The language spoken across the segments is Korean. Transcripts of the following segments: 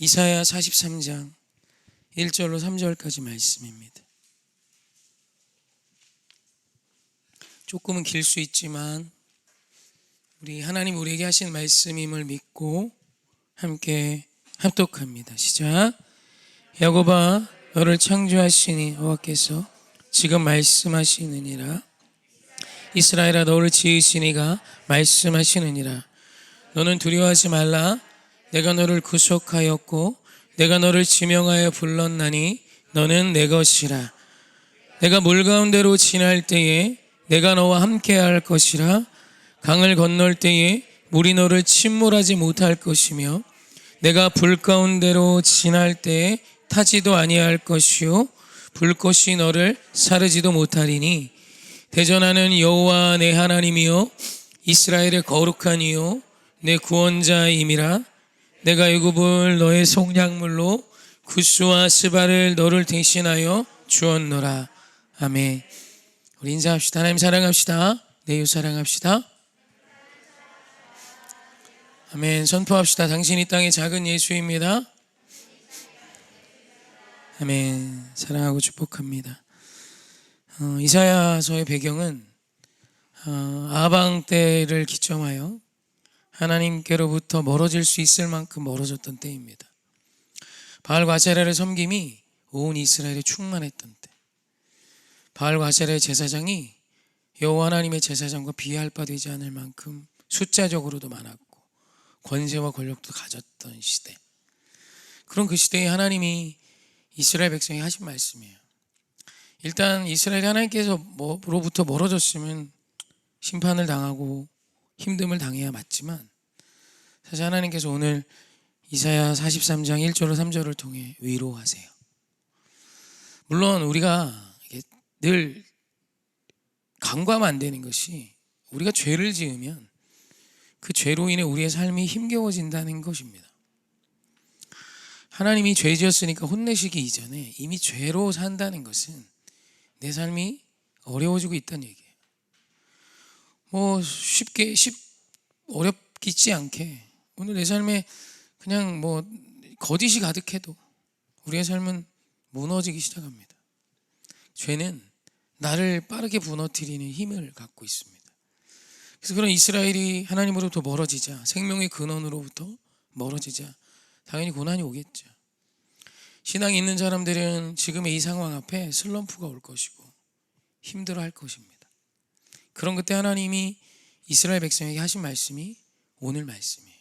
이사야 43장 1절로 3절까지 말씀입니다. 조금은 길 수 있지만 우리 하나님 우리에게 하신 말씀임을 믿고 함께 합독합니다. 시작. 야곱아 너를 창조하시니 여호와께서 지금 말씀하시느니라 이스라엘아 너를 지으시니가 말씀하시느니라 너는 두려워하지 말라 내가 너를 구속하였고 내가 너를 지명하여 불렀나니 너는 내 것이라. 내가 물 가운데로 지날 때에 내가 너와 함께 할 것이라. 강을 건널 때에 물이 너를 침몰하지 못할 것이며 내가 불 가운데로 지날 때에 타지도 아니할 것이요 불꽃이 너를 사르지도 못하리니. 대전하는 여호와 내 하나님이요 이스라엘의 거룩한 이요 내 구원자임이라 내가 애굽을 너의 속량물로 구스와 스바를 너를 대신하여 주었노라. 아멘. 우리 인사합시다. 하나님 사랑합시다. 내유 사랑합시다. 아멘. 선포합시다. 당신이 땅의 작은 예수입니다. 아멘. 사랑하고 축복합니다. 어, 이사야서의 배경은 어, 아방 때를 기점하여 하나님께로부터 멀어질 수 있을 만큼 멀어졌던 때입니다. 바알 과 세라의 섬김이 온 이스라엘에 충만했던 때. 바알 과 세라의 제사장이 여호와 하나님의 제사장과 비할 바 되지 않을 만큼 숫자적으로도 많았고 권세와 권력도 가졌던 시대. 그런 그 시대에 하나님이 이스라엘 백성이 하신 말씀이에요. 일단 이스라엘이 하나님께서로부터 멀어졌으면 심판을 당하고 힘듦을 당해야 맞지만 사실 하나님께서 오늘 이사야 43장 1절로 3절을 통해 위로하세요. 물론 우리가 늘 간과하면 안 되는 것이 우리가 죄를 지으면 그 죄로 인해 우리의 삶이 힘겨워진다는 것입니다. 하나님이 죄 지었으니까 혼내시기 이전에 이미 죄로 산다는 것은 내 삶이 어려워지고 있다는 얘기예요. 뭐 쉽게 쉽 어렵겠지 않게 오늘 내 삶에 그냥 뭐 거짓이 가득해도 우리의 삶은 무너지기 시작합니다. 죄는 나를 빠르게 무너뜨리는 힘을 갖고 있습니다. 그래서 그런 이스라엘이 하나님으로부터 멀어지자 생명의 근원으로부터 멀어지자 당연히 고난이 오겠죠. 신앙이 있는 사람들은 지금의 이 상황 앞에 슬럼프가 올 것이고 힘들어 할 것입니다. 그런 그때 하나님이 이스라엘 백성에게 하신 말씀이 오늘 말씀이에요.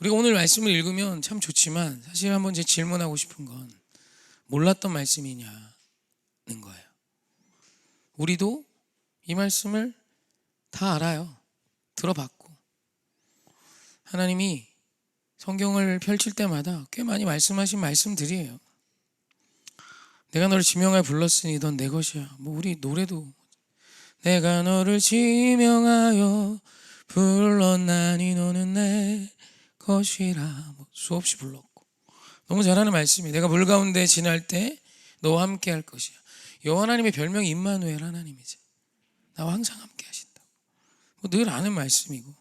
우리가 오늘 말씀을 읽으면 참 좋지만 사실 한번 제 질문하고 싶은 건 몰랐던 말씀이냐는 거예요. 우리도 이 말씀을 다 알아요. 들어봤고. 하나님이 성경을 펼칠 때마다 꽤 많이 말씀하신 말씀들이에요. 내가 너를 지명하여 불렀으니 넌 내 것이야. 뭐 우리 노래도 내가 너를 지명하여 불렀나니 너는 내 것이라 뭐 수없이 불렀고 너무 잘하는 말씀이 내가 물 가운데 지날 때 너와 함께 할 것이야. 여호와 하나님의 별명이 임마누엘 하나님이지. 나와 항상 함께 하신다고. 뭐 늘 아는 말씀이고.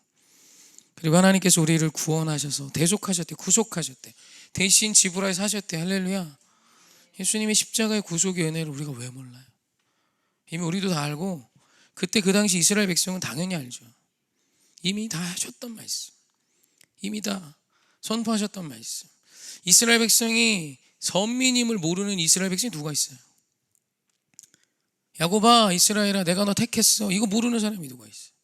그리고 하나님께서 우리를 구원하셔서 대속하셨대, 구속하셨대. 대신 지불하여 사셨대. 할렐루야. 예수님의 십자가의 구속의 은혜를 우리가 왜 몰라요? 이미 우리도 다 알고 그때 그 당시 이스라엘 백성은 당연히 알죠. 이미 다 하셨던 말씀. 이미 다 선포하셨던 말씀. 이스라엘 백성이 선민임을 모르는 이스라엘 백성이 누가 있어요? 야고바 이스라엘아 내가 너 택했어. 이거 모르는 사람이 누가 있어요?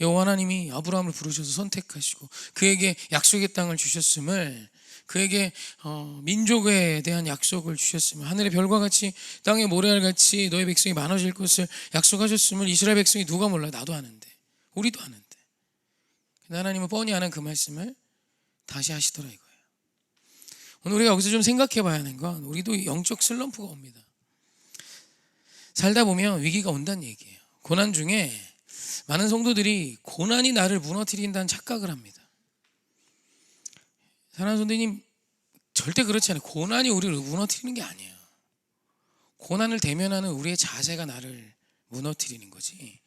여호와 하나님이 아브라함을 부르셔서 선택하시고 그에게 약속의 땅을 주셨음을 그에게 어, 민족에 대한 약속을 주셨으면 하늘의 별과 같이 땅의 모래알 같이 너의 백성이 많아질 것을 약속하셨음을 이스라엘 백성이 누가 몰라? 나도 아는데. 우리도 아는데. 하나님은 뻔히 아는 그 말씀을 다시 하시더라 이거예요. 오늘 우리가 여기서 좀 생각해 봐야 하는 건 우리도 영적 슬럼프가 옵니다. 살다 보면 위기가 온다는 얘기예요. 고난 중에 많은 성도들이 고난이 나를 무너뜨린다는 착각을 합니다 사랑하는 성도님 절대 그렇지 않아요. 고난이 우리를 무너뜨리는 게 아니에요. 고난을 대면하는 우리의 자세가 나를 무너뜨리는 거지.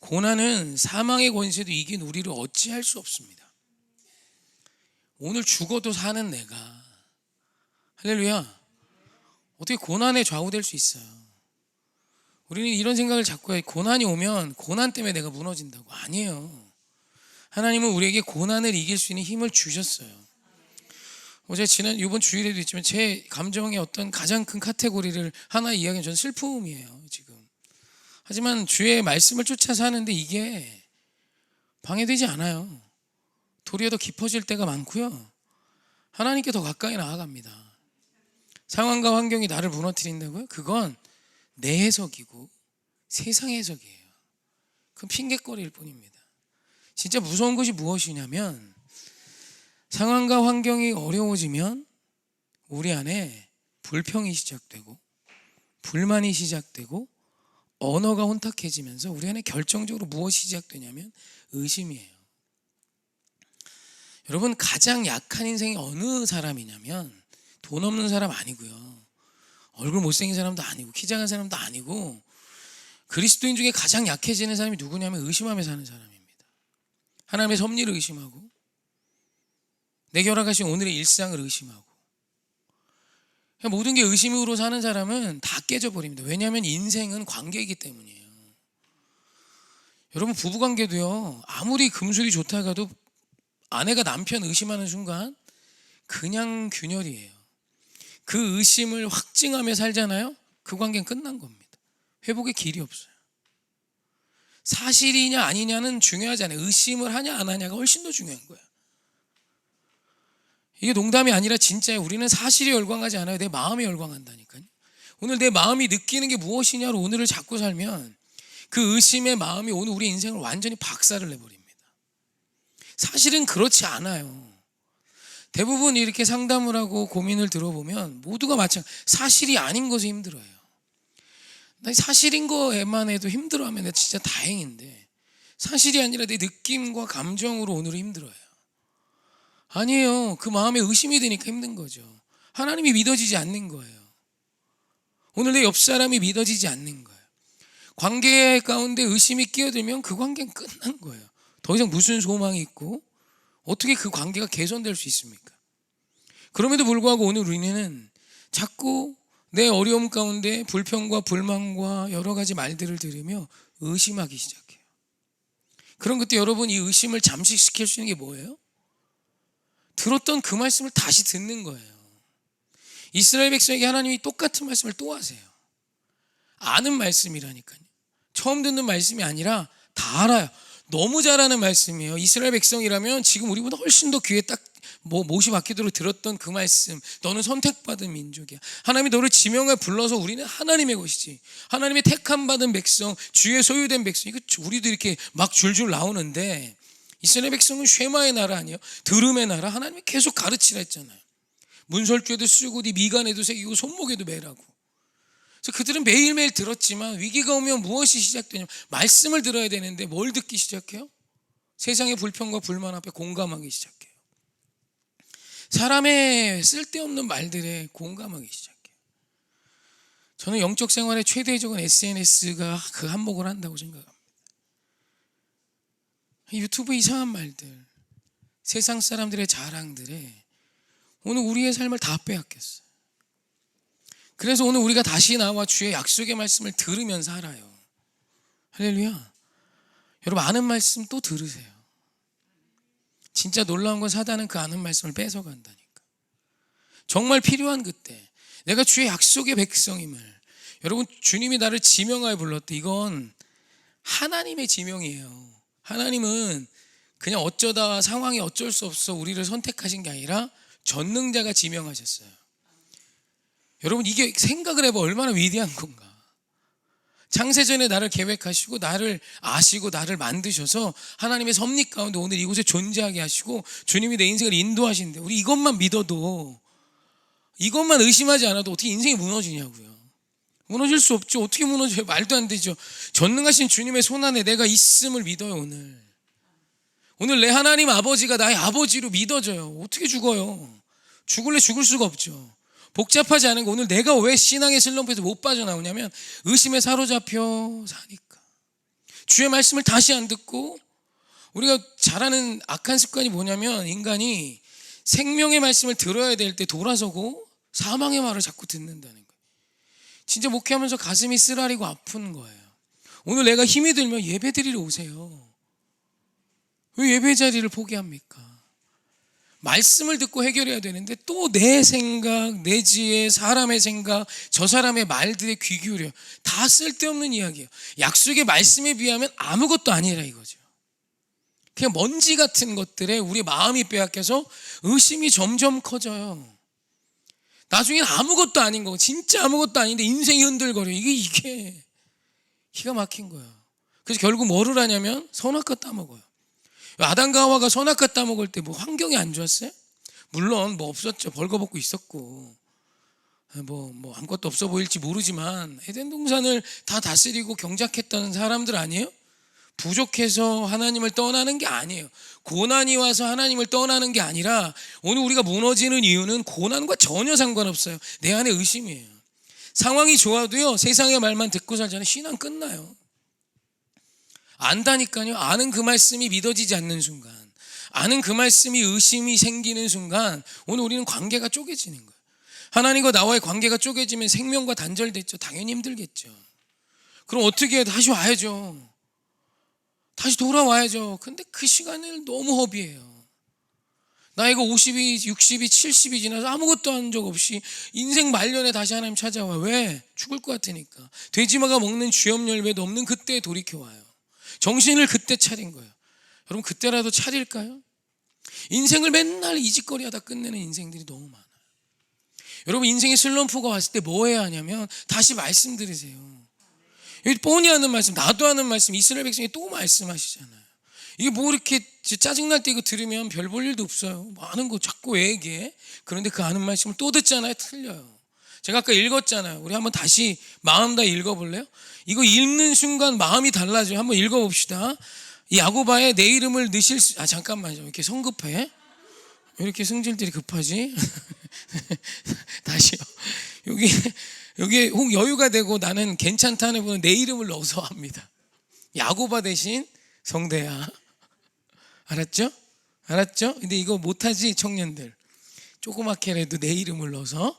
고난은 사망의 권세도 이긴 우리를 어찌할 수 없습니다. 오늘 죽어도 사는 내가 할렐루야 어떻게 고난에 좌우될 수 있어요? 우리는 이런 생각을 자꾸 해. 고난이 오면 고난 때문에 내가 무너진다고 아니에요. 하나님은 우리에게 고난을 이길 수 있는 힘을 주셨어요. 어제 지난 이번 주일에도 있지만 제 감정의 어떤 가장 큰 카테고리를 하나 이야기는 저는 슬픔이에요 지금. 하지만 주의 말씀을 쫓아 사는데 이게 방해되지 않아요. 도리어 더 깊어질 때가 많고요. 하나님께 더 가까이 나아갑니다. 상황과 환경이 나를 무너뜨린다고요? 그건 내 해석이고 세상 해석이에요. 그건 핑계거리일 뿐입니다. 진짜 무서운 것이 무엇이냐면 상황과 환경이 어려워지면 우리 안에 불평이 시작되고 불만이 시작되고 언어가 혼탁해지면서 우리 안에 결정적으로 무엇이 시작되냐면 의심이에요. 여러분 가장 약한 인생이 어느 사람이냐면 돈 없는 사람 아니고요. 얼굴 못생긴 사람도 아니고 키 작은 사람도 아니고 그리스도인 중에 가장 약해지는 사람이 누구냐면 의심하며 사는 사람입니다. 하나님의 섭리를 의심하고 내게 허락하신 오늘의 일상을 의심하고 모든 게 의심으로 사는 사람은 다 깨져버립니다. 왜냐하면 인생은 관계이기 때문이에요. 여러분 부부관계도요. 아무리 금술이 좋다가도 아내가 남편 의심하는 순간 그냥 균열이에요. 그 의심을 확증하며 살잖아요. 그 관계는 끝난 겁니다. 회복의 길이 없어요. 사실이냐 아니냐는 중요하지 않아요. 의심을 하냐 안 하냐가 훨씬 더 중요한 거야. 이게 농담이 아니라 진짜예요. 우리는 사실에 열광하지 않아요. 내 마음에 열광한다니까요. 오늘 내 마음이 느끼는 게 무엇이냐로 오늘을 잡고 살면 그 의심의 마음이 오늘 우리 인생을 완전히 박살을 내버립니다. 사실은 그렇지 않아요. 대부분 이렇게 상담을 하고 고민을 들어보면 모두가 마찬가지 사실이 아닌 것에 힘들어요. 나 사실인 거에만 해도 힘들어하면 진짜 다행인데 사실이 아니라 내 느낌과 감정으로 오늘은 힘들어요. 아니에요. 그 마음에 의심이 되니까 힘든 거죠. 하나님이 믿어지지 않는 거예요. 오늘 내 옆 사람이 믿어지지 않는 거예요. 관계 가운데 의심이 끼어들면 그 관계는 끝난 거예요. 더 이상 무슨 소망이 있고 어떻게 그 관계가 개선될 수 있습니까? 그럼에도 불구하고 오늘 우리는 자꾸 내 어려움 가운데 불평과 불만과 여러 가지 말들을 들으며 의심하기 시작해요. 그럼 그때 여러분 이 의심을 잠식시킬 수 있는 게 뭐예요? 들었던 그 말씀을 다시 듣는 거예요. 이스라엘 백성에게 하나님이 똑같은 말씀을 또 하세요. 아는 말씀이라니까요. 처음 듣는 말씀이 아니라 다 알아요. 너무 잘하는 말씀이에요. 이스라엘 백성이라면 지금 우리보다 훨씬 더 귀에 딱 뭐 못이 박히도록 들었던 그 말씀. 너는 선택받은 민족이야. 하나님이 너를 지명에 불러서 우리는 하나님의 것이지. 하나님의 택함 받은 백성, 주의 소유된 백성. 이거 우리도 이렇게 막 줄줄 나오는데 이스라엘 백성은 쉐마의 나라 아니에요? 들음의 나라. 하나님이 계속 가르치라 했잖아요. 문설주에도 쓰고 네 미간에도 새기고 손목에도 매라고. 그래서 그들은 매일매일 들었지만 위기가 오면 무엇이 시작되냐면 말씀을 들어야 되는데 뭘 듣기 시작해요? 세상의 불평과 불만 앞에 공감하기 시작해요. 사람의 쓸데없는 말들에 공감하기 시작해요. 저는 영적 생활의 최대적인 SNS가 그 한몫을 한다고 생각합니다. 유튜브 이상한 말들, 세상 사람들의 자랑들에 오늘 우리의 삶을 다 빼앗겼어요. 그래서 오늘 우리가 다시 나와 주의 약속의 말씀을 들으면서 살아요. 할렐루야. 여러분 아는 말씀 또 들으세요. 진짜 놀라운 건 사단은 그 아는 말씀을 뺏어간다니까. 정말 필요한 그때 내가 주의 약속의 백성임을 여러분 주님이 나를 지명하여 불렀대. 이건 하나님의 지명이에요. 하나님은 그냥 어쩌다 상황이 어쩔 수 없어 우리를 선택하신 게 아니라 전능자가 지명하셨어요. 여러분 이게 생각을 해봐 얼마나 위대한 건가. 창세 전에 나를 계획하시고 나를 아시고 나를 만드셔서 하나님의 섭리 가운데 오늘 이곳에 존재하게 하시고 주님이 내 인생을 인도하시는데 우리 이것만 믿어도 이것만 의심하지 않아도 어떻게 인생이 무너지냐고요. 무너질 수 없죠. 어떻게 무너져요? 말도 안 되죠. 전능하신 주님의 손 안에 내가 있음을 믿어요, 오늘. 오늘 내 하나님 아버지가 나의 아버지로 믿어져요. 어떻게 죽어요? 죽을래 죽을 수가 없죠. 복잡하지 않은 거 오늘 내가 왜 신앙의 슬럼프에서 못 빠져나오냐면 의심에 사로잡혀 사니까. 주의 말씀을 다시 안 듣고 우리가 잘하는 악한 습관이 뭐냐면 인간이 생명의 말씀을 들어야 될 때 돌아서고 사망의 말을 자꾸 듣는다는 거예요. 진짜 목회하면서 가슴이 쓰라리고 아픈 거예요. 오늘 내가 힘이 들면 예배 드리러 오세요. 왜 예배 자리를 포기합니까? 말씀을 듣고 해결해야 되는데 또 내 생각, 내 지혜, 사람의 생각, 저 사람의 말들에 귀 기울여. 다 쓸데없는 이야기예요. 약속의 말씀에 비하면 아무것도 아니라 이거죠. 그냥 먼지 같은 것들에 우리 마음이 빼앗겨서 의심이 점점 커져요. 나중엔 아무것도 아닌 거고 진짜 아무것도 아닌데 인생이 흔들거려. 이게 이게 기가 막힌 거야. 그래서 결국 뭐를 하냐면 선악과 따먹어요. 아담과 하와가 선악과 따먹을 때 뭐 환경이 안 좋았어요? 물론 뭐 없었죠. 벌거벗고 있었고 뭐, 뭐 아무것도 없어 보일지 모르지만 에덴 동산을 다 다스리고 경작했던 사람들 아니에요? 부족해서 하나님을 떠나는 게 아니에요. 고난이 와서 하나님을 떠나는 게 아니라 오늘 우리가 무너지는 이유는 고난과 전혀 상관없어요. 내 안에 의심이에요. 상황이 좋아도요, 세상의 말만 듣고 살잖아요. 신앙 끝나요. 안다니까요. 아는 그 말씀이 믿어지지 않는 순간, 아는 그 말씀이 의심이 생기는 순간, 오늘 우리는 관계가 쪼개지는 거예요. 하나님과 나와의 관계가 쪼개지면 생명과 단절됐죠. 당연히 힘들겠죠. 그럼 어떻게 와야죠. 다시 돌아와야죠. 근데 그 시간을 너무 허비해요. 나이가 50이, 60이, 70이 지나서 아무것도 한 적 없이 인생 말년에 다시 하나님 찾아와. 왜? 죽을 것 같으니까. 돼지마가 먹는 쥐염 열매도 없는 그때에 돌이켜와요. 정신을 그때 차린 거예요. 여러분, 그때라도 차릴까요? 인생을 맨날 이짓거리 하다 끝내는 인생들이 너무 많아요. 여러분, 인생에 슬럼프가 왔을 때 뭐 해야 하냐면 다시 말씀 들으세요. 여기 뻔히 하는 말씀, 나도 하는 말씀, 이스라엘 백성이 또 말씀하시잖아요. 이게 뭐 이렇게 짜증날 때 이거 들으면 별 볼 일도 없어요. 뭐 아는 거 자꾸 왜 얘기해? 그런데 그 아는 말씀을 또 듣잖아요. 틀려요. 제가 아까 읽었잖아요. 우리 한번 다시 마음 다 읽어볼래요? 이거 읽는 순간 마음이 달라져요. 한번 읽어봅시다. 이 야고바에 내 이름을 넣으실 수, 아, 잠깐만요. 이렇게 성급해? 왜 이렇게 성질들이 급하지? 다시요. 여기, 여기 혹 여유가 되고 나는 괜찮다는 분은 내 이름을 넣어서 합니다. 야고바 대신 성대야. 알았죠? 알았죠? 근데 이거 못하지, 청년들. 조그맣게라도 내 이름을 넣어서.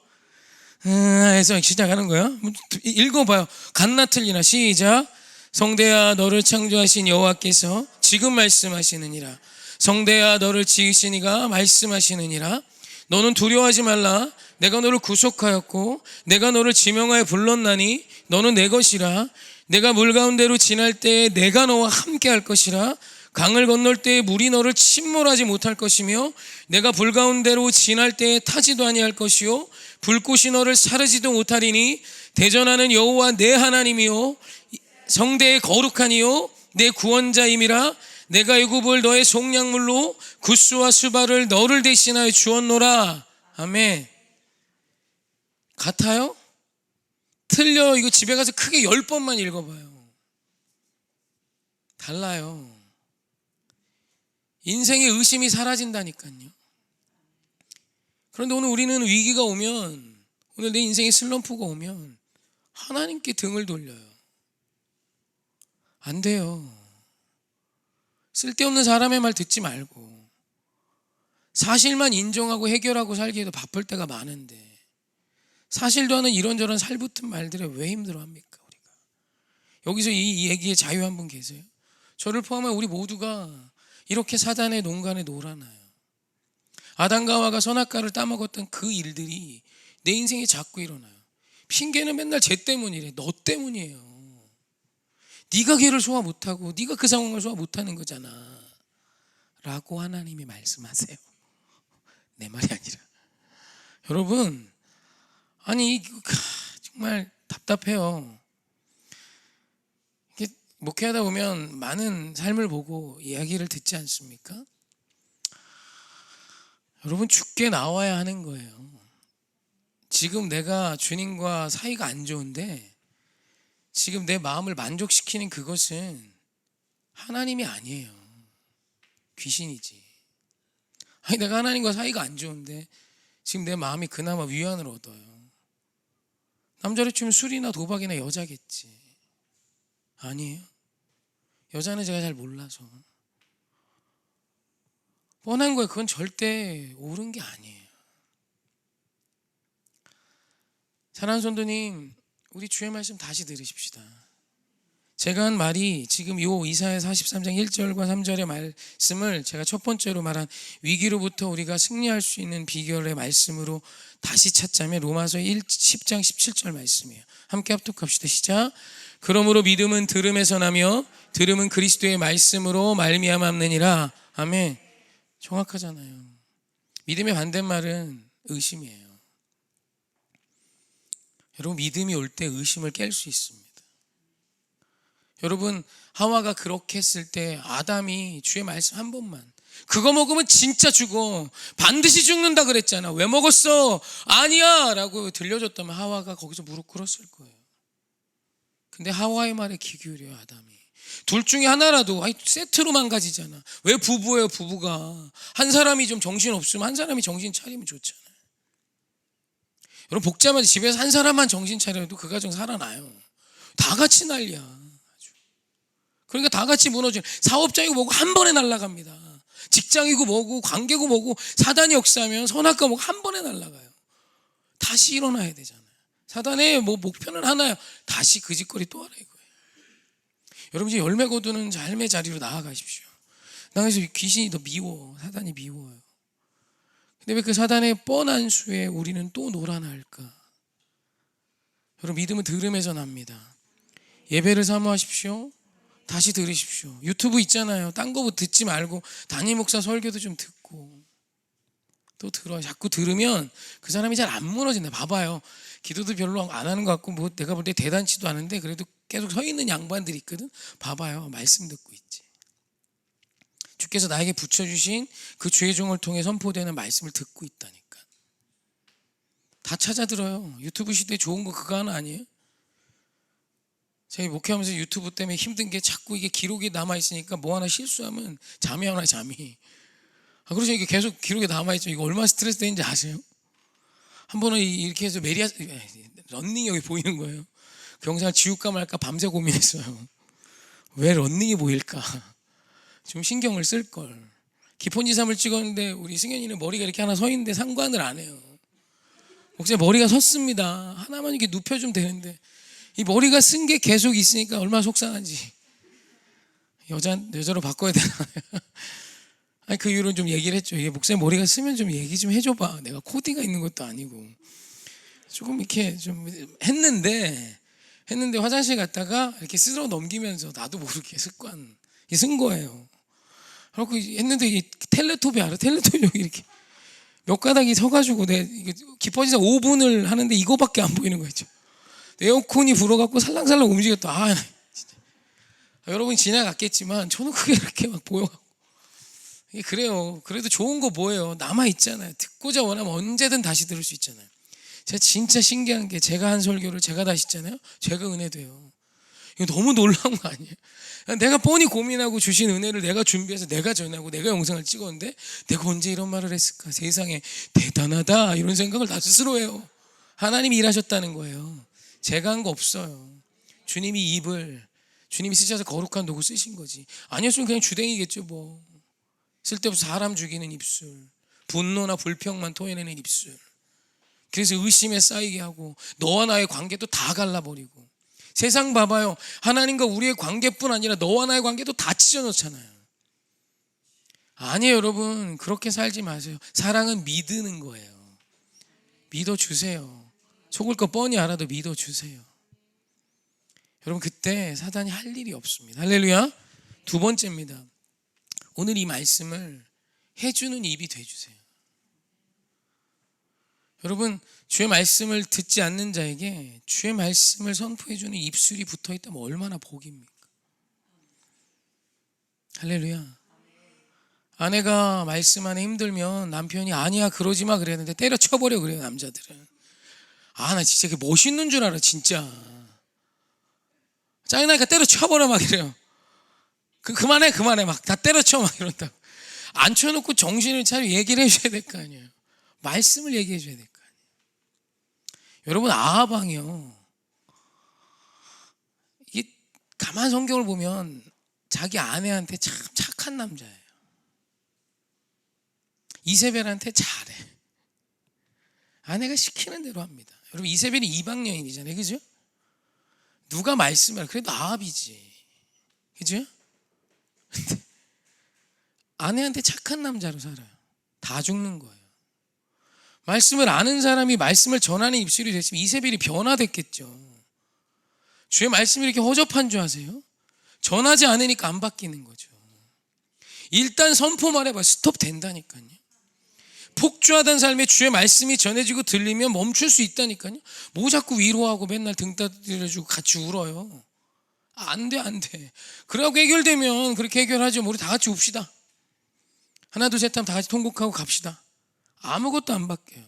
음, 해서 시작하는 거예요. 읽어봐요. 간나 틀리나 시작. 성대야 너를 창조하신 여호와께서 지금 말씀하시느니라. 성대야 너를 지으시니가 말씀하시느니라. 너는 두려워하지 말라. 내가 너를 구속하였고 내가 너를 지명하여 불렀나니 너는 내 것이라. 내가 물 가운데로 지날 때에 내가 너와 함께 할 것이라. 강을 건널 때에 물이 너를 침몰하지 못할 것이며 내가 불 가운데로 지날 때에 타지도 아니할 것이요. 불꽃이 너를 사르지도 못하리니 대전하는 여호와 내 하나님이요. 성대의 거룩하니요. 내 구원자임이라. 내가 애굽을 너의 속량물로 구스와 수발을 너를 대신하여 주었노라. 아멘 같아요? 틀려 이거 집에 가서 크게 열 번만 읽어봐요 달라요 인생의 의심이 사라진다니까요 그런데 오늘 우리는 위기가 오면 오늘 내 인생에 슬럼프가 오면 하나님께 등을 돌려요. 안 돼요. 쓸데없는 사람의 말 듣지 말고 사실만 인정하고 해결하고 살기에도 바쁠 때가 많은데 사실도 하는 이런저런 살붙은 말들에 왜 힘들어합니까 우리가? 여기서 이 얘기에 자유 한 분 계세요? 저를 포함한 우리 모두가 이렇게 사단의 농간에 놀아나요. 아담과 하와가 선악과를 따먹었던 그 일들이 내 인생에 자꾸 일어나요. 핑계는 맨날 쟤 때문이래. 너 때문이에요. 네가 걔를 소화 못하고 네가 그 상황을 소화 못하는 거잖아. 라고 하나님이 말씀하세요. 내 말이 아니라. 여러분 아니 정말 답답해요. 목회하다 보면 많은 삶을 보고 이야기를 듣지 않습니까? 여러분 죽게 나와야 하는 거예요. 지금 내가 주님과 사이가 안 좋은데 지금 내 마음을 만족시키는 그것은 하나님이 아니에요. 귀신이지. 아니 내가 하나님과 사이가 안 좋은데 지금 내 마음이 그나마 위안을 얻어요. 남자를 치면 술이나 도박이나 여자겠지. 아니에요. 여자는 제가 잘 몰라서. 뻔한 거예요. 그건 절대 옳은 게 아니에요. 사랑하는 성도님, 우리 주의 말씀 다시 들으십시다. 제가 한 말이 지금 요 이사야 43장 1절과 3절의 말씀을 제가 첫 번째로 말한 위기로부터 우리가 승리할 수 있는 비결의 말씀으로 다시 찾자면 로마서 1, 10장 17절 말씀이에요. 함께 합독합시다. 시작. 그러므로 믿음은 들음에서 나며 들음은 그리스도의 말씀으로 말미암았느니라. 아멘. 정확하잖아요. 믿음의 반대말은 의심이에요. 여러분 믿음이 올 때 의심을 깰 수 있습니다. 여러분 하와가 그렇게 했을 때 아담이 주의 말씀 한 번만 그거 먹으면 진짜 죽어 반드시 죽는다 그랬잖아. 왜 먹었어? 아니야! 라고 들려줬다면 하와가 거기서 무릎 꿇었을 거예요. 근데 하와의 말에 귀 기울여요 아담이. 둘 중에 하나라도 아니 세트로 망가지잖아. 왜 부부예요 부부가? 한 사람이 좀 정신 없으면 한 사람이 정신 차리면 좋잖아요 여러분 복잡한 집에서 한 사람만 정신 차려도 그 가정 살아나요. 다 같이 난리야 그러니까 다 같이 무너지는 사업장이고 뭐고 한 번에 날아갑니다. 직장이고 뭐고 관계고 뭐고 사단이 역사하면 선악과 뭐고 한 번에 날아가요. 다시 일어나야 되잖아요. 사단의 뭐 목표는 하나요. 다시 그 짓거리 또 하나 이거예요. 여러분 이제 열매 거두는 삶의 자리로 나아가십시오. 나가서 귀신이 더 미워. 사단이 미워요. 근데 왜 그 사단의 뻔한 수에 우리는 또 놀아나 할까? 여러분 믿음은 들음에서 납니다. 예배를 사모하십시오. 다시 들으십시오. 유튜브 있잖아요. 딴 거부 듣지 말고 담임 목사 설교도 좀 듣고 또 들어요. 자꾸 들으면 그 사람이 잘 안 무너진다. 봐봐요. 기도도 별로 안 하는 것 같고 뭐 내가 볼 때 대단치도 않은데 그래도 계속 서 있는 양반들이 있거든. 봐봐요. 말씀 듣고 있지. 주께서 나에게 붙여주신 그 주의 종을 통해 선포되는 말씀을 듣고 있다니까. 다 찾아 들어요. 유튜브 시대에 좋은 거 그거 하나 아니에요? 저희 목회하면서 유튜브 때문에 힘든 게 자꾸 이게 기록이 남아 있으니까 뭐 하나 실수하면 잠이 안 와, 잠이. 아, 그래서 이게 계속 기록에 남아 있죠. 이거 얼마나 스트레스 되는지 아세요? 한 번은 이렇게 해서 메리아 런닝 여기 보이는 거예요. 경상 지울까 말까 밤새 고민했어요. 왜 런닝이 보일까? 좀 신경을 쓸 걸. 기폰지삼을 찍었는데 우리 승현이는 머리가 이렇게 하나 서 있는데 상관을 안 해요. 목사 머리가 섰습니다. 하나만 이렇게 눕혀주면 되는데 이 머리가 쓴 게 계속 있으니까 얼마나 속상한지. 여자 여자로 바꿔야 되나? 아니 그 이유로 좀 얘기를 했죠. 이게 목사님 머리가 쓰면 좀 얘기 좀 해줘봐. 내가 코디가 있는 것도 아니고 조금 이렇게 좀 했는데 했는데 화장실 갔다가 이렇게 쓸어 넘기면서 나도 모르게 습관 쓴 거예요. 그렇고 했는데 이 텔레토비 알아? 텔레토비 여기 이렇게 몇 가닥이 서가지고 내 이게 깊어지자 5분을 하는데 이거밖에 안 보이는 거죠. 에어컨이 불어갖고 살랑살랑 움직였다. 아, 진짜. 여러분 지나갔겠지만 저는 그게 이렇게 막 보여갖고. 그래요. 그래도 좋은 거 뭐예요? 남아 있잖아요. 듣고자 원하면 언제든 다시 들을 수 있잖아요. 제가 진짜 신기한 게 제가 한 설교를 제가 다시 했잖아요. 제가 은혜 돼요. 이거 너무 놀라운 거 아니에요? 내가 뻔히 고민하고 주신 은혜를 내가 준비해서 내가 전하고 내가 영상을 찍었는데 내가 언제 이런 말을 했을까? 세상에 대단하다 이런 생각을 나 스스로 해요. 하나님이 일하셨다는 거예요. 제가 한 거 없어요. 주님이 입을 주님이 쓰셔서 거룩한 도구 쓰신 거지. 아니었으면 그냥 주댕이겠죠 뭐. 쓸데없이 사람 죽이는 입술, 분노나 불평만 토해내는 입술. 그래서 의심에 쌓이게 하고 너와 나의 관계도 다 갈라버리고 세상 봐봐요. 하나님과 우리의 관계뿐 아니라 너와 나의 관계도 다 찢어놓잖아요. 아니에요, 여러분. 그렇게 살지 마세요. 사랑은 믿는 거예요. 믿어주세요. 속을 거 뻔히 알아도 믿어주세요. 여러분, 그때 사단이 할 일이 없습니다. 할렐루야. 두 번째입니다. 오늘 이 말씀을 해주는 입이 돼주세요. 여러분, 주의 말씀을 듣지 않는 자에게 주의 말씀을 선포해주는 입술이 붙어 있다면 얼마나 복입니까? 할렐루야. 아내가 말씀 안에 힘들면 남편이 아니야 그러지 마 그랬는데 때려쳐버려 그래요 남자들은 아 나 진짜 그 멋있는 줄 알아 진짜. 짜증나니까 때려쳐버려 막 이래요. 그, 그만해 그만해. 막 다 때려쳐 막 이런다 안 쳐놓고 정신을 차려 얘기를 해줘야 될 거 아니에요. 말씀을 얘기해 줘야 될 거 아니에요. 여러분 아하방이요. 이게 가만 성경을 보면 자기 아내한테 참 착한 남자예요. 이세벨한테 잘해. 아내가 시키는 대로 합니다. 여러분 이세벨이 이방 여인이잖아요, 그죠? 누가 말씀을 그래도 아합이지, 그죠? 아내한테 착한 남자로 살아요. 다 죽는 거예요. 말씀을 아는 사람이 말씀을 전하는 입술이 됐으면 이세벨이 변화됐겠죠. 주의 말씀이 이렇게 허접한 줄 아세요? 전하지 않으니까 안 바뀌는 거죠. 일단 선포만 해봐 스톱 된다니까요. 폭주하던 삶에 주의 말씀이 전해지고 들리면 멈출 수 있다니까요. 뭐 자꾸 위로하고 맨날 등 따드려주고 같이 울어요. 안 돼, 안 돼. 그러고 해결되면 그렇게 해결하죠. 우리 다 같이 웁시다. 하나, 둘, 셋 하면 다 같이 통곡하고 갑시다. 아무것도 안 바뀌어요.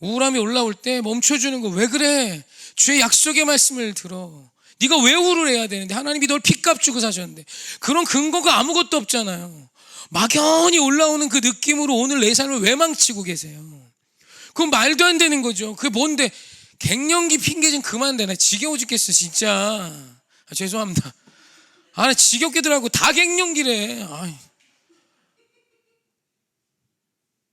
우울함이 올라올 때 멈춰주는 거 왜 그래? 주의 약속의 말씀을 들어. 네가 왜 우울해야 되는데 하나님이 널 핏값 주고 사셨는데 그런 근거가 아무것도 없잖아요. 막연히 올라오는 그 느낌으로 오늘 내 삶을 왜 망치고 계세요? 그건 말도 안 되는 거죠. 그게 뭔데 갱년기 핑계 좀 그만 대나 지겨워 죽겠어 진짜. 아, 죄송합니다. 아, 나 지겹게더라고 다 갱년기래. 아이.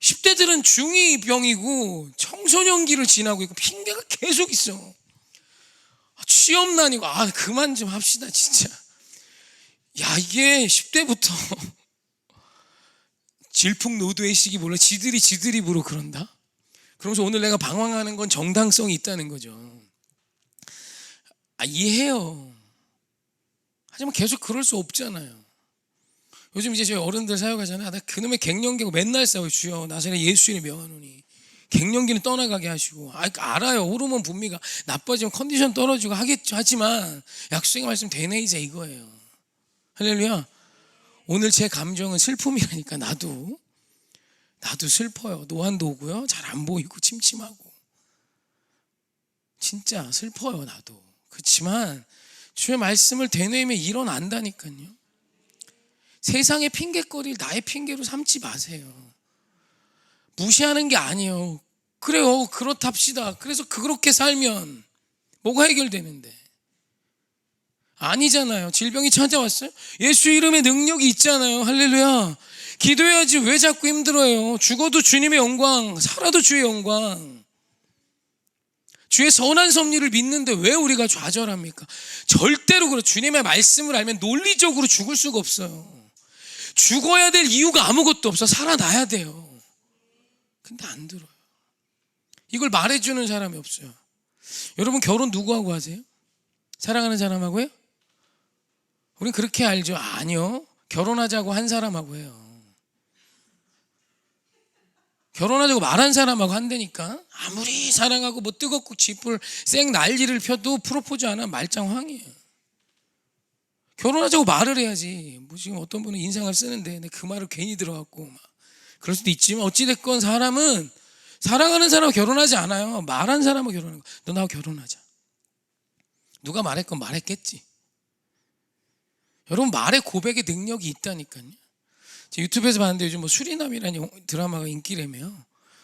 10대들은 중2병이고 청소년기를 지나고 있고 핑계가 계속 있어. 아, 취업난이고 아 그만 좀 합시다 진짜. 야 이게 10대부터 질풍노도의 시기 몰라 지들이 지들 입으로 그런다. 그러면서 오늘 내가 방황하는 건 정당성이 있다는 거죠. 아 이해해요. 하지만 계속 그럴 수 없잖아요. 요즘 이제 저희 어른들 사역하잖아요. 나 그놈의 갱년기고 맨날 싸워요. 주여 나사렛 예수 이름 명하노니. 갱년기는 떠나가게 하시고 아, 알아요. 호르몬 분비가 나빠지면 컨디션 떨어지고 하겠죠. 하지만 약속의 말씀 되네 이제 이거예요. 할렐루야. 오늘 제 감정은 슬픔이라니까 나도 나도 슬퍼요. 노안도 오고요. 잘 안 보이고 침침하고 진짜 슬퍼요. 나도 그렇지만 주의 말씀을 되뇌이면 일어난다니까요. 세상의 핑계거리를 나의 핑계로 삼지 마세요. 무시하는 게 아니에요. 그래요. 그렇답시다. 그래서 그렇게 살면 뭐가 해결되는데? 아니잖아요. 질병이 찾아왔어요? 예수 이름의 능력이 있잖아요. 할렐루야. 기도해야지 왜 자꾸 힘들어요? 죽어도 주님의 영광, 살아도 주의 영광. 주의 선한 섭리를 믿는데 왜 우리가 좌절합니까? 절대로 그렇 주님의 말씀을 알면 논리적으로 죽을 수가 없어요. 죽어야 될 이유가 아무것도 없어. 살아나야 돼요. 근데 안 들어요. 이걸 말해주는 사람이 없어요. 여러분 결혼 누구하고 하세요? 사랑하는 사람하고요? 우린 그렇게 알죠. 아니요. 결혼하자고 한 사람하고 해요. 결혼하자고 말한 사람하고 한다니까 아무리 사랑하고 뭐 뜨겁고 짚을 쌩 난리를 펴도 프로포즈 안 하면 말짱황이에요. 결혼하자고 말을 해야지. 뭐 지금 어떤 분은 인상을 쓰는데 내그 말을 괜히 들어갖고 막 그럴 수도 있지만 어찌됐건 사람은 사랑하는 사람하고 결혼하지 않아요. 말한 사람하고 결혼하는 거. 너 나하고 결혼하자. 누가 말했건 말했겠지. 여러분 말의 고백의 능력이 있다니까요. 유튜브에서 봤는데 요즘 뭐 수리남이라는 영- 드라마가 인기래며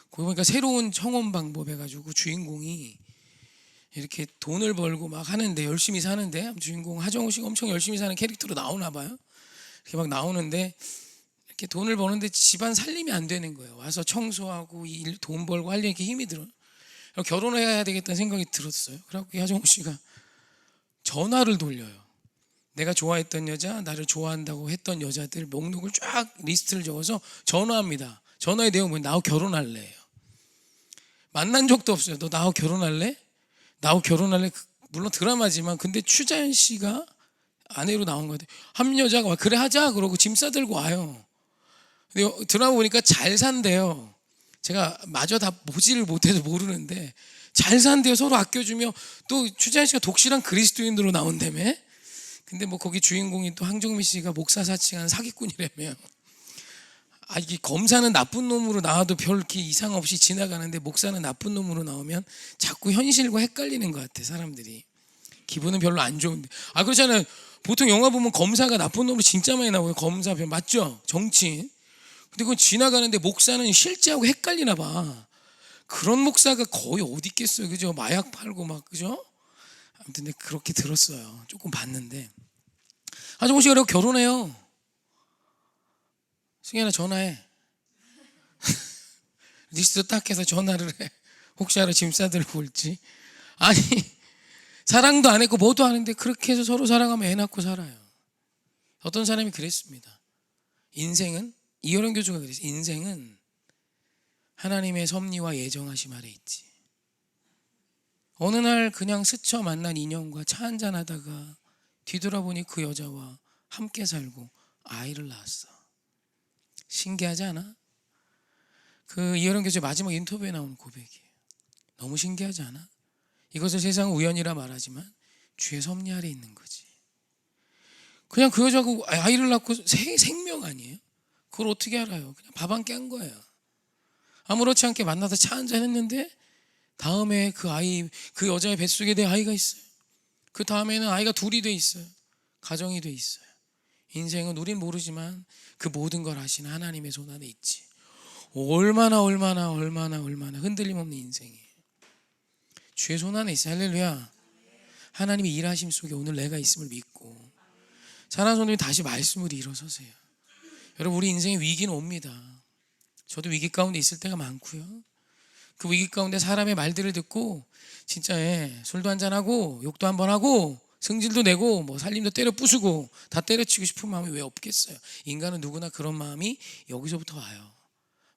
거기 보니까 새로운 청혼 방법 해가지고 주인공이 이렇게 돈을 벌고 막 하는데 열심히 사는데 주인공 하정우 씨가 엄청 열심히 사는 캐릭터로 나오나 봐요. 이렇게 막 나오는데 이렇게 돈을 버는데 집안 살림이 안 되는 거예요. 와서 청소하고 일, 돈 벌고 이렇게 힘이 들어. 그럼 결혼을 해야 되겠다는 생각이 들었어요. 그래갖고 이 하정우 씨가 전화를 돌려요. 내가 좋아했던 여자, 나를 좋아한다고 했던 여자들 목록을 쫙 리스트를 적어서 전화합니다. 전화의 내용은? 나하고 결혼할래요. 만난 적도 없어요. 너 나하고 결혼할래? 나하고 결혼할래? 그- 물론 드라마지만 근데 추자연 씨가 아내로 나온 것 같아요. 한 여자가 와, 그래 하자 그러고 짐 싸들고 와요. 근데 드라마 보니까 잘 산대요. 제가 마저 다 보지를 못해서 모르는데 잘 산대요. 서로 아껴주며 또 추자연 씨가 독실한 그리스도인으로 나온다며. 근데 뭐 거기 주인공이 또 황정민 씨가 목사 사칭한 사기꾼이라며. 아 이게 검사는 나쁜 놈으로 나와도 별 이렇게 이상 없이 지나가는데 목사는 나쁜 놈으로 나오면 자꾸 현실과 헷갈리는 것 같아 사람들이. 기분은 별로 안 좋은데. 아 그렇잖아요. 보통 영화 보면 검사가 나쁜 놈으로 진짜 많이 나와요 검사 편 맞죠? 정치인 근데 그건 지나가는데 목사는 실제하고 헷갈리나 봐. 그런 목사가 거의 어디 있겠어요? 그죠? 마약 팔고 막 그죠 근데 그렇게 들었어요 조금 봤는데 하정우 씨가 그래고 결혼해요 승현아 전화해. 리스트 딱 해서 전화를 해. 혹시 알아 짐 싸들고 올지. 아니 사랑도 안 했고 뭐도 안 했는데 그렇게 해서 서로 사랑하면 애 낳고 살아요. 어떤 사람이 그랬습니다. 인생은 이효령 교주가 그랬어요. 인생은 하나님의 섭리와 예정하심 아래 있지. 어느 날 그냥 스쳐 만난 인연과 차 한잔 하다가 뒤돌아보니 그 여자와 함께 살고 아이를 낳았어. 신기하지 않아? 그 이효령 교주 마지막 인터뷰에 나온 고백이에요. 너무 신기하지 않아? 이것을 세상 우연이라 말하지만 주의 섭리 아래 있는 거지. 그냥 그 여자가 아이를 낳고 생, 생명 아니에요? 그걸 어떻게 알아요? 그냥 밥 한 끼 한 거예요. 아무렇지 않게 만나서 차 한잔 했는데 다음에 그 아이 그 여자의 뱃속에 내 아이가 있어요. 그 다음에는 아이가 둘이 돼 있어요. 가정이 돼 있어요. 인생은 우린 모르지만 그 모든 걸 아시는 하나님의 손 안에 있지. 얼마나 얼마나 얼마나 얼마나 흔들림 없는 인생이에요. 주의 손 안에 있어. 할렐루야. 하나님의 일하심 속에 오늘 내가 있음을 믿고 사랑하는 성도님 다시 말씀으로 일어서세요. 여러분 우리 인생에 위기는 옵니다. 저도 위기 가운데 있을 때가 많고요. 그 위기 가운데 사람의 말들을 듣고 진짜 예, 술도 한잔 하고 욕도 한번 하고 승질도 내고 뭐 살림도 때려 부수고 다 때려치고 싶은 마음이 왜 없겠어요? 인간은 누구나 그런 마음이 여기서부터 와요.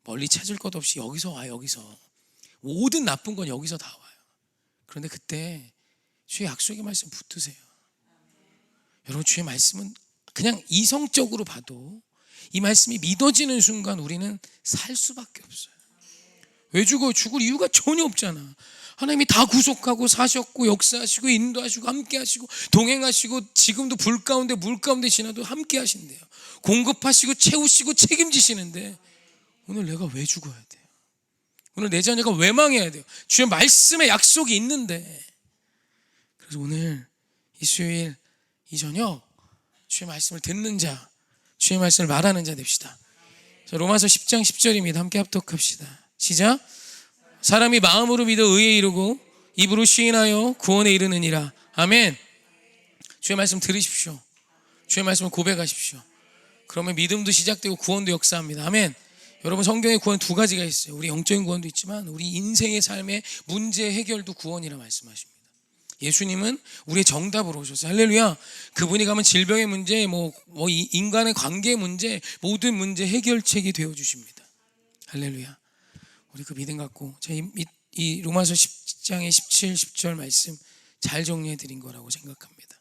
멀리 찾을 것 없이 여기서 와 여기서 모든 나쁜 건 여기서 다 와요. 그런데 그때 주의 약속의 말씀 붙드세요. 여러분 주의 말씀은 그냥 이성적으로 봐도 이 말씀이 믿어지는 순간 우리는 살 수밖에 없어요. 왜 죽어요? 죽을 이유가 전혀 없잖아. 하나님이 다 구속하고 사셨고 역사하시고 인도하시고 함께 하시고 동행하시고 지금도 불 가운데 물 가운데 지나도 함께 하신대요. 공급하시고 채우시고 책임지시는데 오늘 내가 왜 죽어야 돼요? 오늘 내 자녀가 왜 망해야 돼요? 주의 말씀에 약속이 있는데 그래서 오늘 이 수요일 이 저녁 주의 말씀을 듣는 자 주의 말씀을 말하는 자 됩시다. 자, 로마서 10장 10절입니다. 함께 합독합시다. 시작. 사람이 마음으로 믿어 의에 이르고 입으로 시인하여 구원에 이르느니라. 아멘. 주의 말씀 들으십시오. 주의 말씀을 고백하십시오. 그러면 믿음도 시작되고 구원도 역사합니다. 아멘. 여러분 성경에 구원 두 가지가 있어요. 우리 영적인 구원도 있지만 우리 인생의 삶의 문제 해결도 구원이라 말씀하십니다. 예수님은 우리의 정답으로 오셨어요. 할렐루야. 그분이 가면 질병의 문제, 뭐, 뭐 이- 인간의 관계 문제, 모든 문제 해결책이 되어 주십니다. 할렐루야. 우리 그 믿음 갖고 제가 이, 로마서 10장의 17, 10절 말씀 잘 정리해 드린 거라고 생각합니다.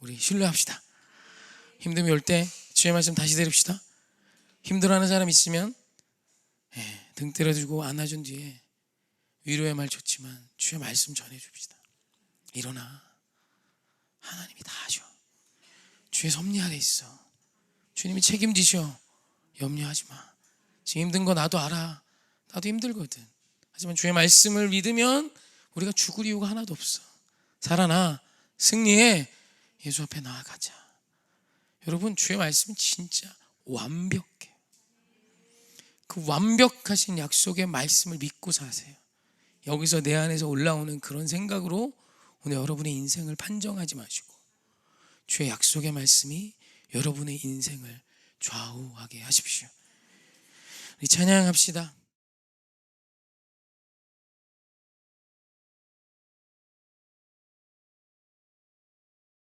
우리 신뢰합시다. 힘듦이 올 때 주의 말씀 다시 들읍시다. 힘들어하는 사람 있으면 예, 등 때려주고 안아준 뒤에 위로의 말 좋지만 주의 말씀 전해줍시다. 일어나. 하나님이 다 하셔. 주의 섭리 아래 있어. 주님이 책임지셔. 염려하지 마. 지금 힘든 거 나도 알아. 나도 힘들거든. 하지만 주의 말씀을 믿으면 우리가 죽을 이유가 하나도 없어. 살아나. 승리해. 예수 앞에 나아가자. 여러분, 주의 말씀은 진짜 완벽해. 그 완벽하신 약속의 말씀을 믿고 사세요. 여기서 내 안에서 올라오는 그런 생각으로 오늘 여러분의 인생을 판정하지 마시고 주의 약속의 말씀이 여러분의 인생을 좌우하게 하십시오. 우리 찬양합시다.